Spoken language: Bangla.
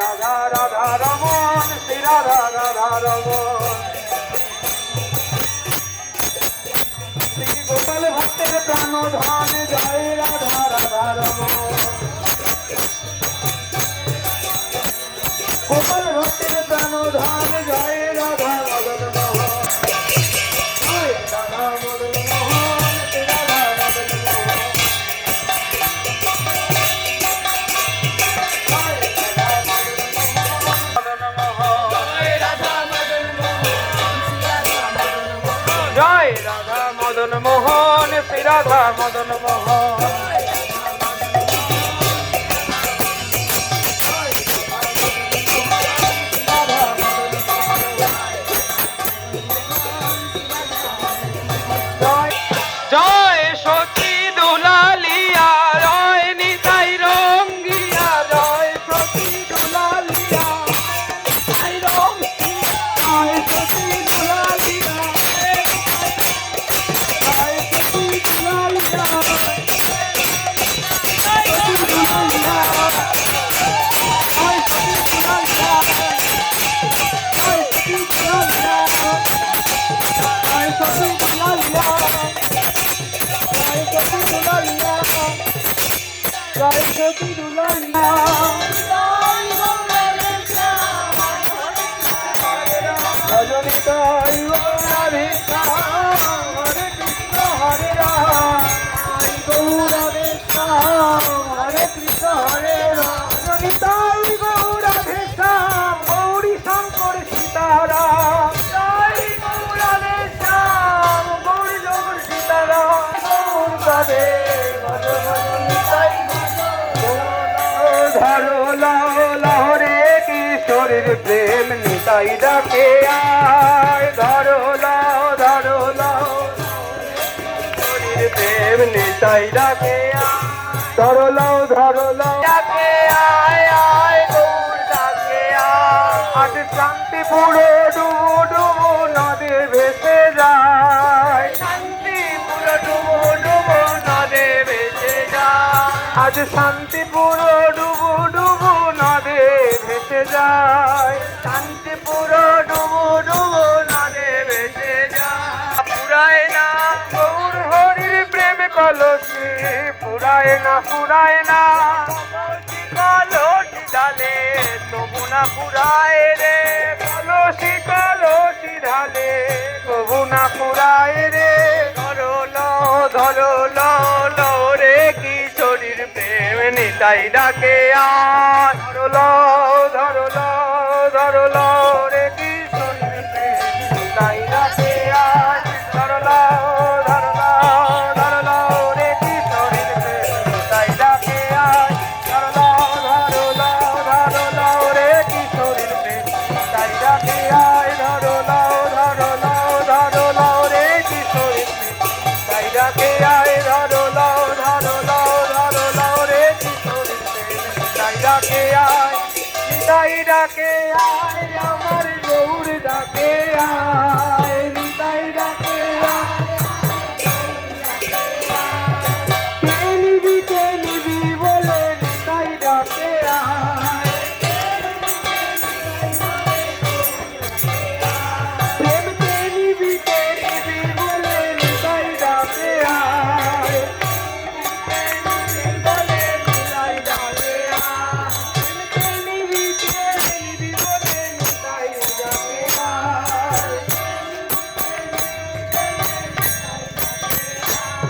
রাধা রাধা রমন, শ্রী রাধা রাধা রমন। শ্রী গোপাল ভক্তের প্রাণ ধান জয় রাধা রাধা রমন। গোপাল মদন মোহন শ্রী রাধা মদন মোহন জয় সতী দুলারিয়া ভজনী তাই রাধিকা ধরো লাও লহরে কিশোরের প্রেম নিতাই ডাকে আয় ধরো লাও ধরো লাও প্রেম নিতাই ডাকে ধরো লাও ধরো লাও, ডাকে আয় আয়, গৌর ডাকে আজ শান্তি আজ শান্তি পুরো ডুবু ডুবু নদে ভেসে যায়। শান্তিপুর ডুবু ডুবু নদে ভেসে যায়। পুরায় না গৌর হরির প্রেম কলসি পুরায় না পুরায় না কলসি ডালে, তবু না পুরায় রে, কলসি কলসি ঢালে তবু না পুরায় রে। চাই ডাকে আর। ধরল ধরল ধরল। আয় ডাকে আয় আমার গৌর ডাকে আয়।